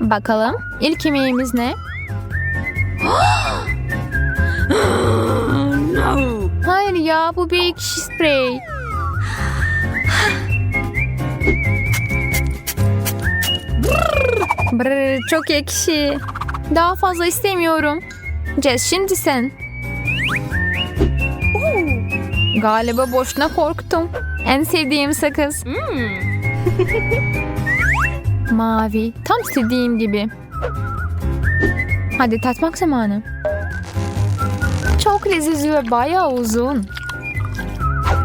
Bakalım ilk yemeğimiz ne? Hayır ya bu bir ekşi sprey. Brrr, çok ekşi. Daha fazla istemiyorum. Jess şimdi sen. Galiba boşuna korktum. En sevdiğim sakız. Mavi. Tam istediğim gibi. Hadi tatmak zamanı. Çok lezzetli ve bayağı uzun.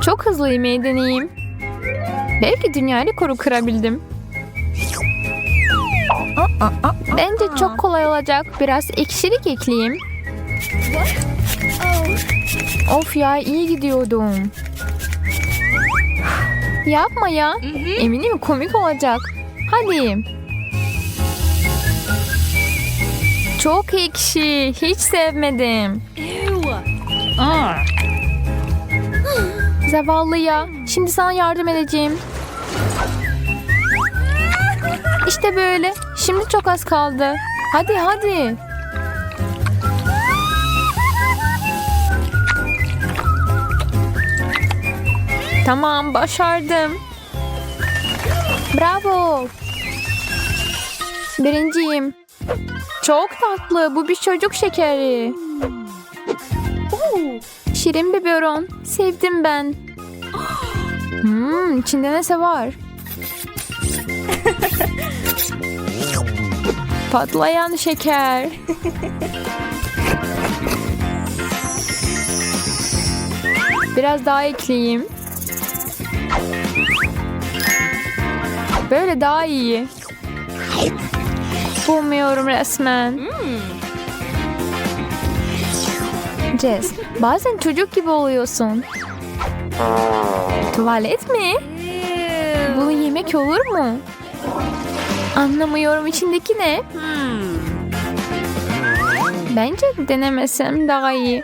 Çok hızlı yemeği deneyeyim. Belki dünya rekoru kırabildim. Bence çok kolay olacak. Biraz ekşilik ekleyeyim. Of ya iyi gidiyordum. Yapma ya. Eminim komik olacak. Hadi. Çok ekşi. Hiç sevmedim. Zavallı ya. Şimdi sana yardım edeceğim. İşte böyle. Şimdi çok az kaldı. Hadi hadi. Tamam başardım. Bravo. Birinciyim. Çok tatlı. Bu bir çocuk şekeri. Şirin biberon. Sevdim ben. Hmm, içinde nesi var? Patlayan şeker. Biraz daha ekleyeyim. Böyle daha iyi. Bulmuyorum resmen. Jess, bazen çocuk gibi oluyorsun. Tuvalet mi? Bunu yemek olur mu? Anlamıyorum içindeki ne? Bence denemesem daha iyi.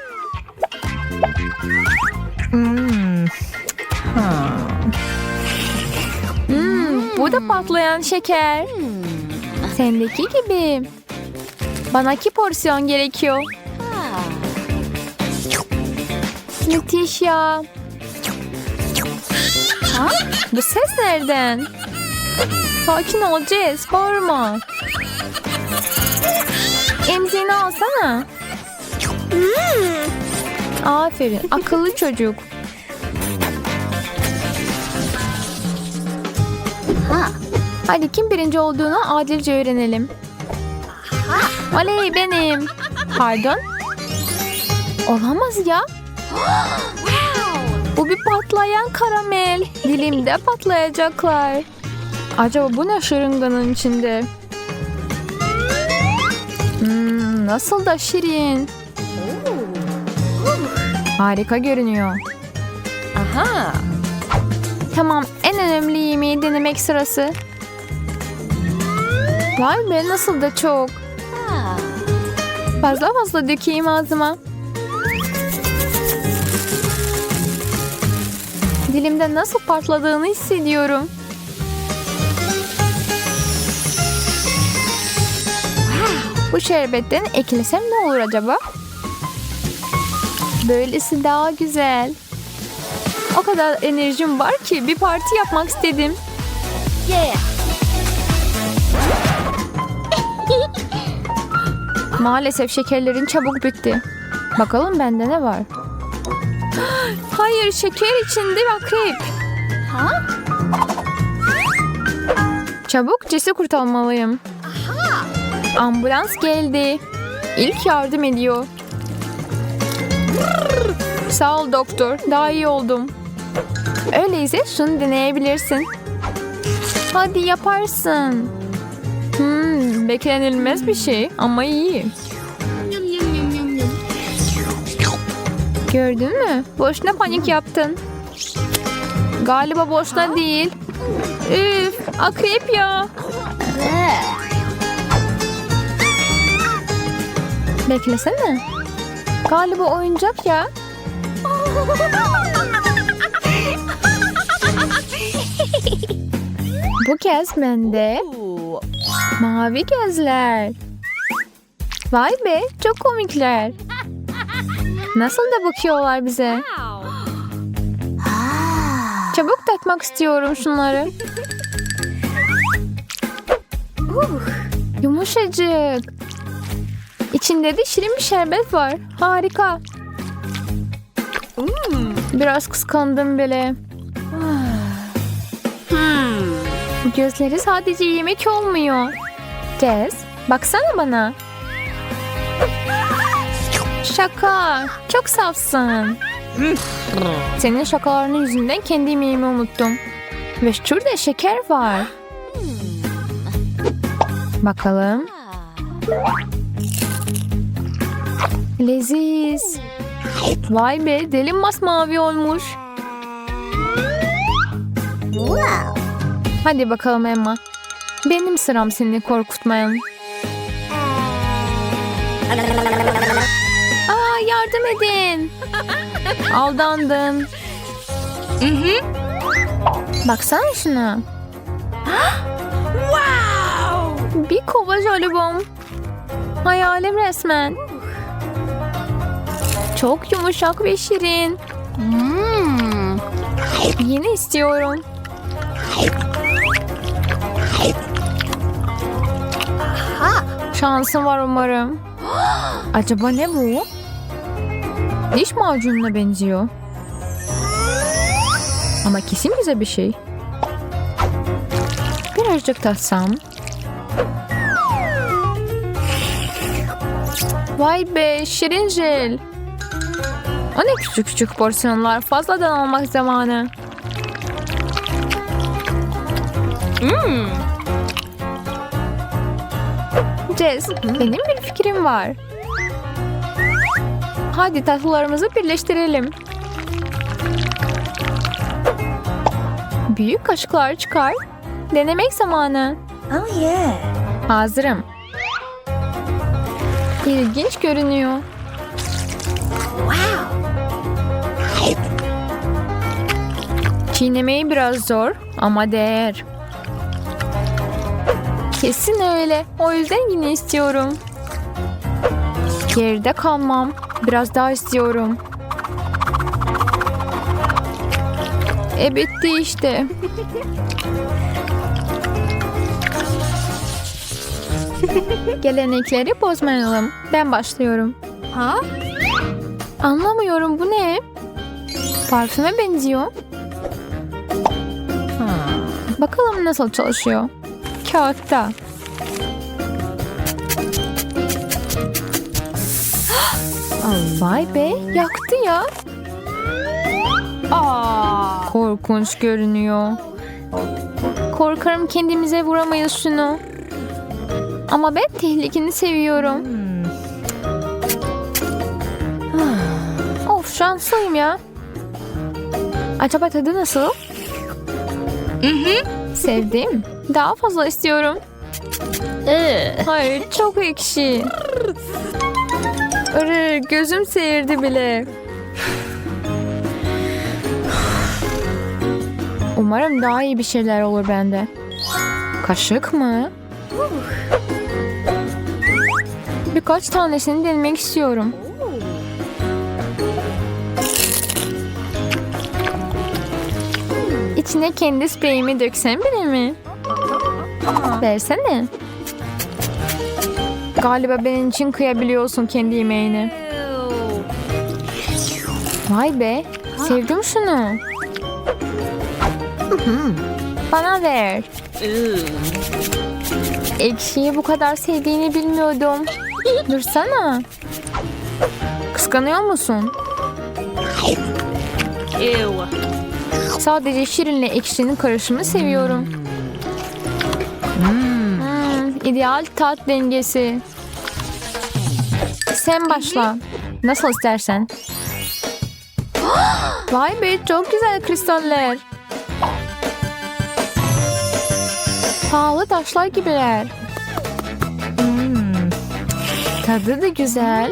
Hmm, bu da patlayan şeker. Sendeki gibi. Bana iki porsiyon gerekiyor. Müthiş ya. Ha? Bu ses nereden? Sakin ol Jess, bağırma. Emziğini alsana. Aferin, akıllı çocuk. Hadi kim birinci olduğunu adilce öğrenelim. Oley benim. Pardon? Olamaz ya. Bu bir patlayan karamel. Dilimde patlayacaklar. Acaba bu ne şırınganın içinde? Hmm, nasıl da şirin. Harika görünüyor. Aha. Tamam, en önemli yemeği denemek sırası. Vay be nasıl da çok. Fazla fazla dökeyim ağzıma. Dilimde nasıl patladığını hissediyorum. Bu şerbetten eklesem ne olur acaba? Böylesi daha güzel. O kadar enerjim var ki bir parti yapmak istedim. Yeah. Maalesef şekerlerin çabuk bitti. Bakalım bende ne var? Hayır şeker içinde akrep. Ha? Çabuk Jess'i kurtarmalıyım. Ambulans geldi. İlk yardım ediyor. Sağ ol doktor. Daha iyi oldum. Öyleyse şunu deneyebilirsin. Hadi yaparsın. Hmm, beklenilmez bir şey ama iyi. Gördün mü? Boşuna panik yaptın. Galiba boşuna değil. Üf, akrep ya. Beklesene. Galiba oyuncak ya. Bu kez bende mavi gözler. Vay be çok komikler. Nasıl da bakıyorlar bize. Çabuk takmak istiyorum şunları. Yumuşacık. İçinde de şirin bir şerbet var. Harika. Biraz kıskandım bile. Bu gözleri sadece yemek olmuyor. Jess, baksana bana. Şaka. Çok safsın. Senin şakalarının yüzünden kendi yemeğimi unuttum. Ve şurada şeker var. Bakalım. Leziz. Vay be delim masmavi olmuş. Hadi bakalım Emma. Benim sıram seni korkutmayan. Aa yardım edin. Aldandın. Baksana şuna. Bir kova jolibon. Hayalim resmen. Çok yumuşak ve şirin. Yeni istiyorum. Şansım var umarım. Acaba ne bu? Diş macununa benziyor. Ama kesin güzel bir şey. Birazcık tatsam. Vay be şirin jel. O ne küçük küçük porsiyonlar fazladan almak zamanı. Hmm. Jess, benim bir fikrim var. Hadi tatlılarımızı birleştirelim. Büyük kaşıklar çıkar. Denemek zamanı. Oh yeah. Hazırım. İlginç görünüyor. Wow. Çiğnemeyi biraz zor ama değer. Kesin öyle. O yüzden yine istiyorum. Geride kalmam. Biraz daha istiyorum. E bitti işte. Gelenekleri bozmayalım. Ben başlıyorum. Ha? Anlamıyorum bu ne? Parfüme benziyor. Bakalım nasıl çalışıyor. Kağıtta. Vay be yaktı ya. Aa. Korkunç görünüyor. Korkarım kendimize vuramayız şunu. Ama ben tehlikeni seviyorum. Of şanslıyım ya. Acaba tadı nasıl? Sevdim. Daha fazla istiyorum. Hayır çok ekşi. Arı gözüm seyirdi bile. Umarım daha iyi bir şeyler olur bende. Kaşık mı? Birkaç tanesini denemek istiyorum. İçine kendi spreyimi döksem bile mi? Versene. Galiba benim için kıyabiliyorsun kendi yemeğini. Vay be. Sevdim şunu. Bana ver. Ekşiyi bu kadar sevdiğini bilmiyordum. Dursana. Kıskanıyor musun? Sadece şirinle ekşinin karışımını seviyorum. Hmm, ideal tat dengesi. Sen başla. Nasıl istersen. Vay be çok güzel kristaller. Pahalı taşlar gibiler. Hmm, Tadı da güzel.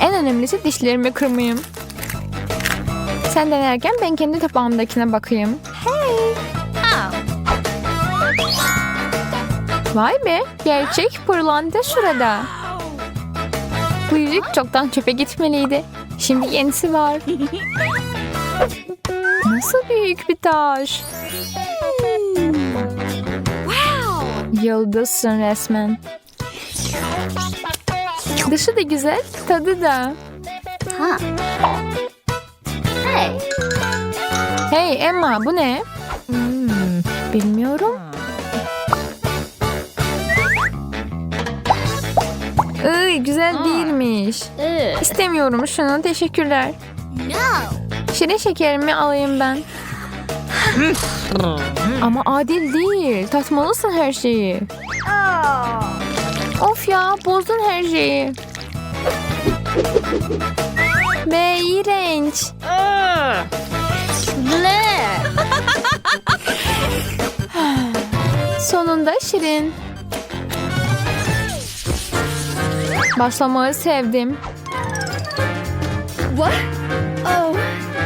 En önemlisi dişlerimi kırmayayım. Sen denerken ben kendi tabağımdakine bakayım. Vay be gerçek pırlanta şurada. Bu yüzük çoktan çöpe gitmeliydi. Şimdi yenisi var. Nasıl büyük bir taş. Yıldızsın resmen. Dışı da güzel, tadı da. Huh. Hey. Hey Emma bu ne? Bilmiyorum. Iy, güzel değilmiş. İstemiyorum şunu teşekkürler. No. Şirin şekerimi alayım ben. Ama adil değil. Tatmalısın her şeyi. Of ya bozdun her şeyi. Be iğrenç. Sonunda Şirin. Başlamayı sevdim. What? Oh.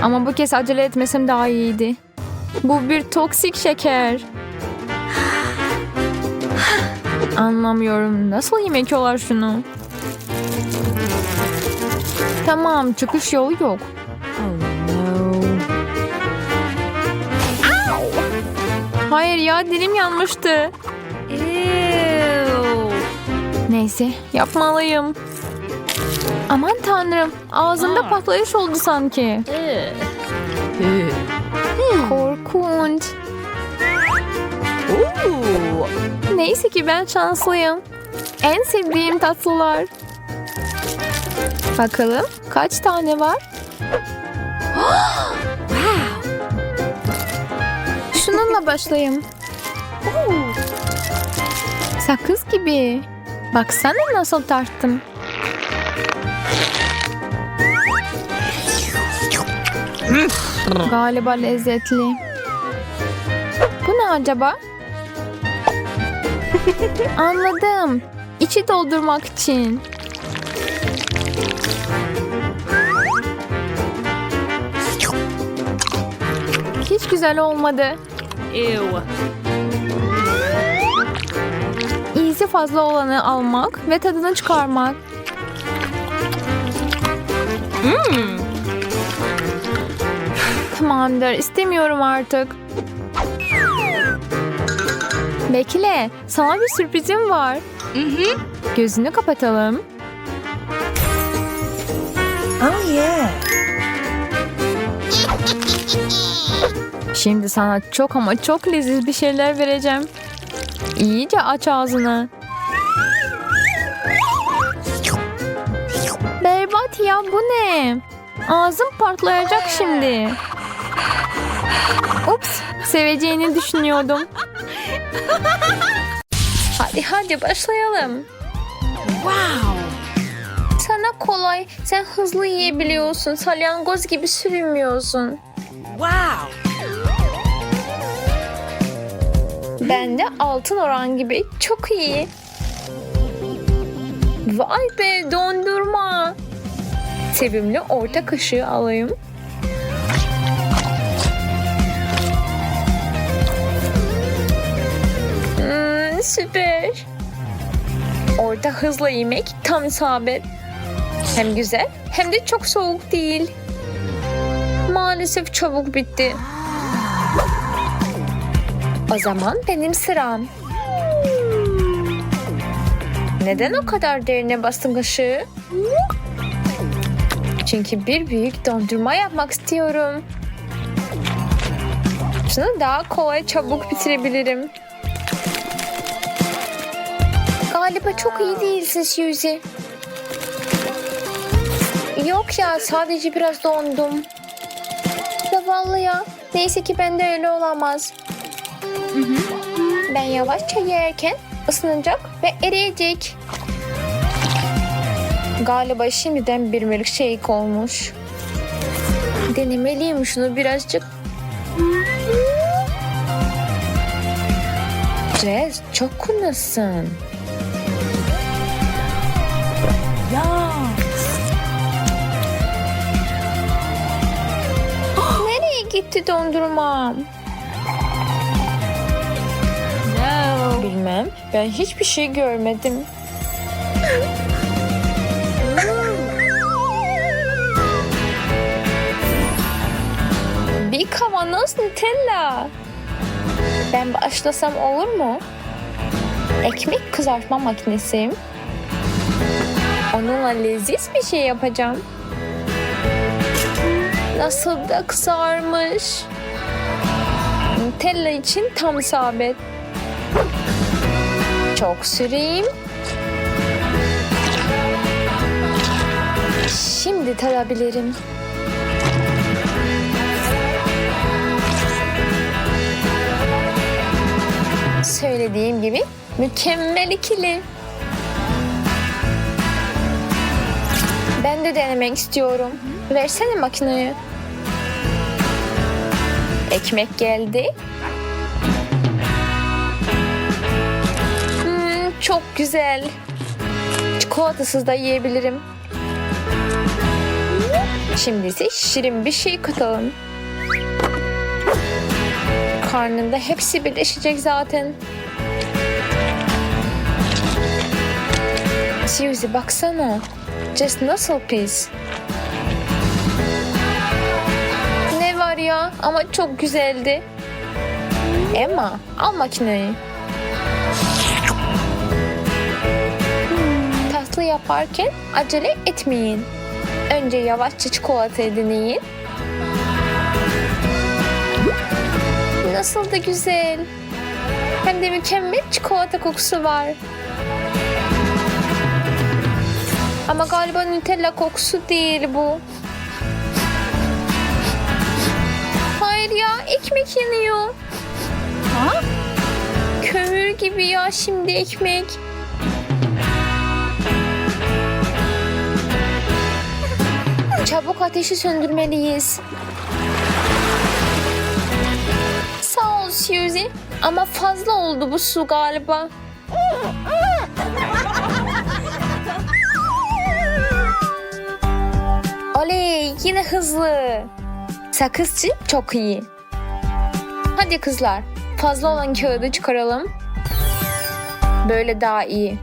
Ama bu kez acele etmesem daha iyiydi. Bu bir toksik şeker. Anlamıyorum. Nasıl yemek yiyorlar şunu? Tamam, çıkış yolu yok. Hayır ya, dilim yanmıştı. Neyse, yapmalıyım. Aman tanrım, ağzımda patlayış oldu sanki. Ugh. Korkunç. Ooh. Neyse ki ben şanslıyım. En sevdiğim tatlılar. Bakalım kaç tane var? Şununla başlayayım. Sakız gibi. Baksana nasıl tarttım. Galiba lezzetli. Bu ne acaba? Anladım. İçi doldurmak için. Hiç güzel olmadı. Ew. Fazla olanı almak ve tadını çıkarmak. Tamamdır, istemiyorum artık. Bekle, sana bir sürprizim var. Gözünü kapatalım. Oh yeah. Şimdi sana çok ama çok leziz bir şeyler vereceğim. İyice aç ağzını. Ya bu ne? Ağzım patlayacak şimdi. Ups, seveceğini düşünüyordum. Hadi hadi başlayalım. Wow. Sana kolay, sen hızlı yiyebiliyorsun. Salyangoz gibi sürünmüyorsun. Wow. Ben de altın oran gibi çok iyi. Vay be dondurma. Sevimli orta kaşığı alayım. Hmm, süper. Orta hızla yemek tam isabet. Hem güzel hem de çok soğuk değil. Maalesef çabuk bitti. O zaman benim sıram. Neden o kadar derine bastın kaşığı? Çünkü bir büyük dondurma yapmak istiyorum. Şunu daha kolay çabuk bitirebilirim. Galiba çok iyi değilsin Suzy. Yok ya sadece biraz dondum. Zavallı ya. Neyse ki bende öyle olamaz. Ben yavaşça yerken ısınacak ve eriyecek. Galiba şimdiden bir milkshake olmuş. Denemeliyim şunu birazcık. Jess çok kunasın. Nereye gitti dondurmam? No. Bilmem. ben hiçbir şey görmedim. Kavanoz Nutella. Ben başlasam olur mu? Ekmek kızartma makinesi. Onunla leziz bir şey yapacağım. Nasıl da kızarmış. Nutella için tam isabet. Çok süreyim. Şimdi tadabilirim. Söylediğim gibi mükemmel ikili. Ben de denemek istiyorum. Versene makineyi. Ekmek geldi. Hmm, çok güzel. Çikolatasız da yiyebilirim. Şimdi ise şirin bir şey katalım. Karnında hepsi birleşecek zaten. Suzy baksana. Jess nasıl pis. Ne var ya ama çok güzeldi. Emma al makineyi. Tatlı yaparken acele etmeyin. Önce yavaşça çikolata deneyin. Nasıl da güzel. Hem de mükemmel çikolata kokusu var. Ama galiba Nutella kokusu değil bu. Hayır ya ekmek yanıyor. Ha? Kömür gibi ya şimdi ekmek. Çabuk ateşi söndürmeliyiz. Suzy. Ama fazla oldu bu su galiba. Oley yine hızlı. Sakızcı çok iyi. Hadi kızlar fazla olan kağıdı çıkaralım. Böyle daha iyi.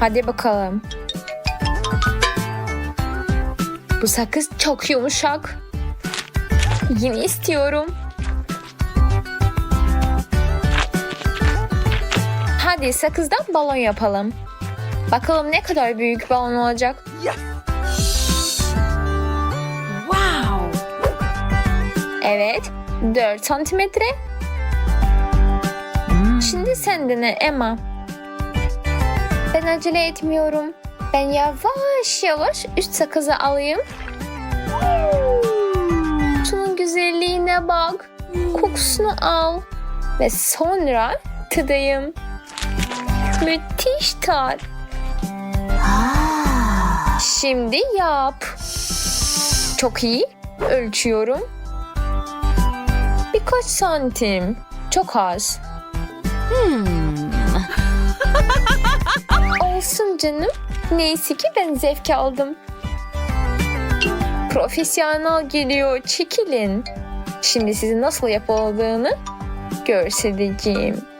Hadi bakalım. Bu sakız çok yumuşak. Yine istiyorum. Hadi sakızdan balon yapalım. Bakalım ne kadar büyük balon olacak. Wow. Evet, 4 santimetre. Şimdi sen dene Emma. Ben acele etmiyorum. Ben yavaş yavaş üst sakızı alayım. Şunun güzelliğine bak. Kokusunu al. Ve sonra tadayım. Müthiş tat. Şimdi yap. Çok iyi. Ölçüyorum. Birkaç santim. Çok az. Olsun canım. Neyse ki ben zevk aldım. Profesyonel geliyor. Çekilin. Şimdi sizi nasıl yapıldığını göstereceğim.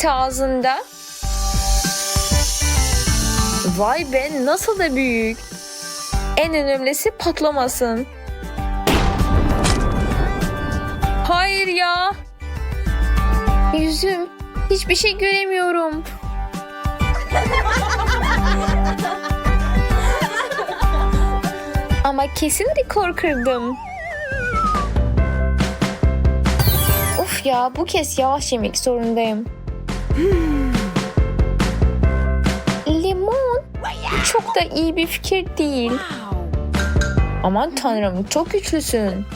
Hepsi ağzında. Vay be nasıl da büyük. En önemlisi patlamasın. Hayır ya. Yüzüm. Hiçbir şey göremiyorum. Ama kesin rekor kırdım. Of ya bu kez yavaş yemek zorundayım. Limon çok da iyi bir fikir değil. Aman tanrım çok güçlüsün.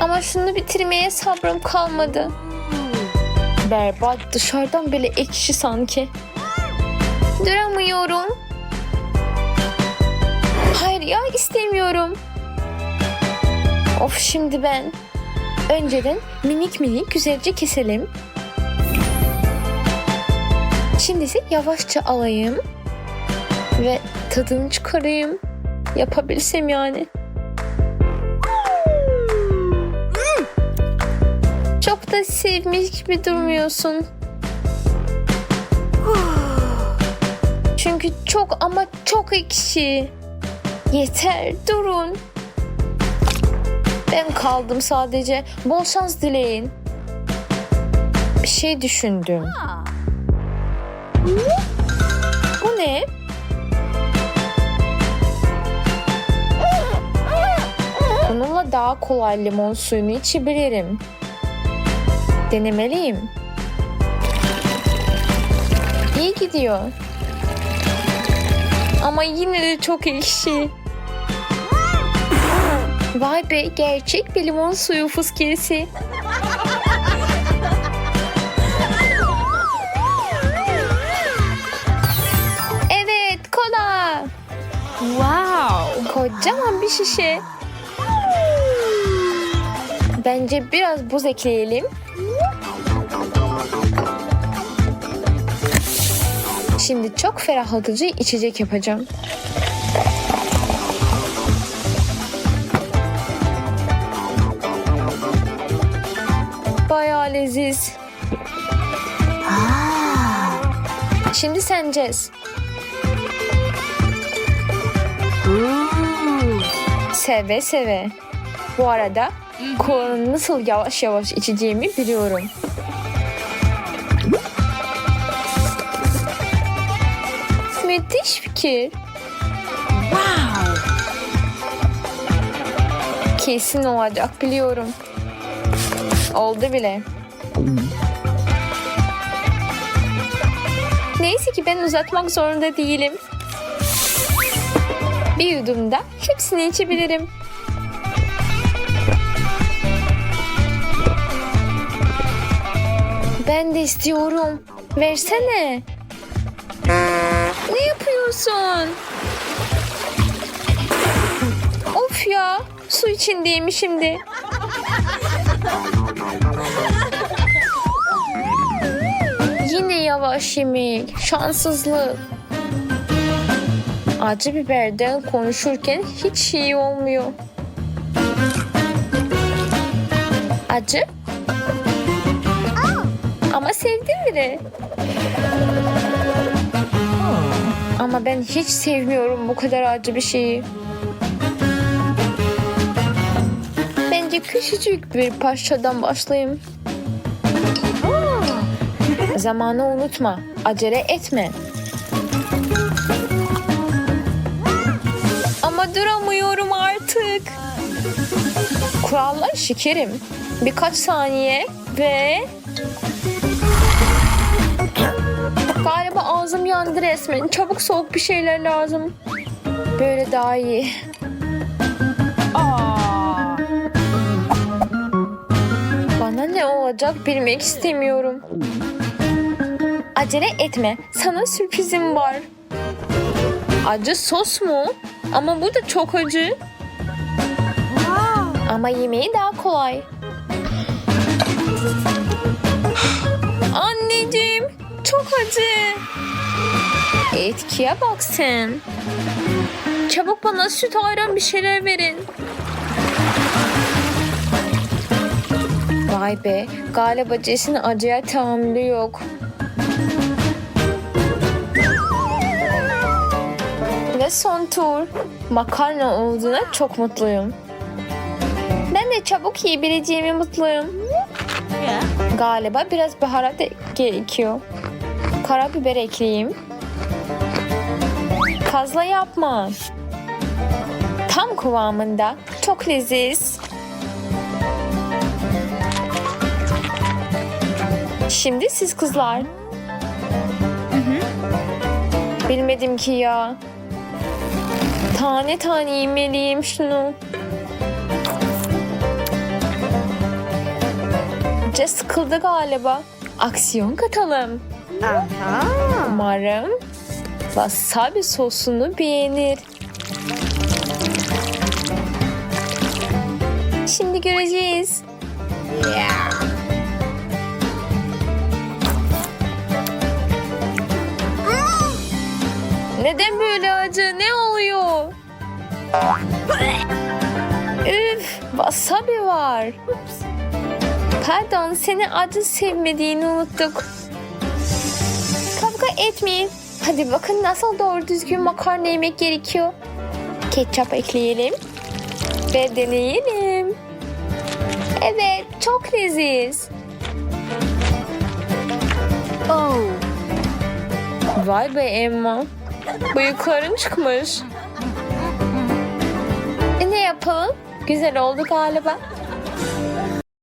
Ama şunu bitirmeye sabrım kalmadı. Berbat dışarıdan bile ekşi sanki. Duramıyorum. Hayır ya istemiyorum. Of şimdi ben. Önceden minik minik güzelce keselim. Şimdi ise yavaşça alayım. Ve tadını çıkarayım. Yapabilsem yani. Çok da sevmiş gibi durmuyorsun. Çünkü çok ama çok ekşi. Yeter durun. Ben kaldım sadece. Bol şans dileyin. Bir şey düşündüm. Bu ne? Bununla daha kolay limon suyunu içebilirim. Denemeliyim. İyi gidiyor. Ama yine de çok ekşi. Vay be gerçek bir limon suyu fıskiyesi. Evet kola. Wow. Kocaman bir şişe. Bence biraz buz ekleyelim. Şimdi çok ferahlatıcı içecek yapacağım. Leziz. Şimdi sen Jess. Seve seve. Bu arada kolanın nasıl yavaş yavaş içeceğimi biliyorum. Müthiş fikir. Wow. Kesin olacak biliyorum. Oldu bile. Neyse ki ben uzatmak zorunda değilim. Bir yudumda hepsini içebilirim. Ben de istiyorum. Versene. Ne yapıyorsun? Of ya. Su içindeyim şimdi. Yine yavaş yemek. Şanssızlık. Acı biberden konuşurken hiç iyi olmuyor. Acı? Ama sevdim bile. Ama ben hiç sevmiyorum bu kadar acı bir şeyi. Bence küçücük bir parçadan başlayayım. Zamanı unutma. Acele etme. Ama duramıyorum artık. Kurallar şekerim. Birkaç saniye ve... Galiba ağzım yandı resmen. Çabuk soğuk bir şeyler lazım. Böyle daha iyi. Aa. Bana ne olacak bilmek istemiyorum. Acele etme. Sana sürprizim var. Acı sos mu? Ama bu da çok acı. Ama yemeği daha kolay. Anneciğim, çok acı. Etkiye bak sen. Çabuk bana süt ayran bir şeyler verin. Vay be, galiba Jess'in acıya tahammülü yok. Ve son tur. Makarna olduğuna çok mutluyum. Ben de çabuk yiyebileceğimi mutluyum. Galiba biraz baharat gerekiyor. Karabiber ekleyeyim. Fazla yapma. Tam kıvamında. Çok leziz. Şimdi siz kızlar. Bilmedim ki ya. Tane tane yemeliyim şunu. Jess sıkıldı galiba. Aksiyon katalım. Umarım wasabi sosunu beğenir. Şimdi göreceğiz. Neden Üf, wasabi var. Pardon seni acı sevmediğini unuttuk. Kavga etmeyin. Hadi bakın nasıl doğru düzgün makarna yemek gerekiyor. Ketçap ekleyelim. Ve deneyelim. Evet çok leziz. Oh. Vay be Emma. Bıyıkların çıkmış. Yapalım? Güzel oldu galiba.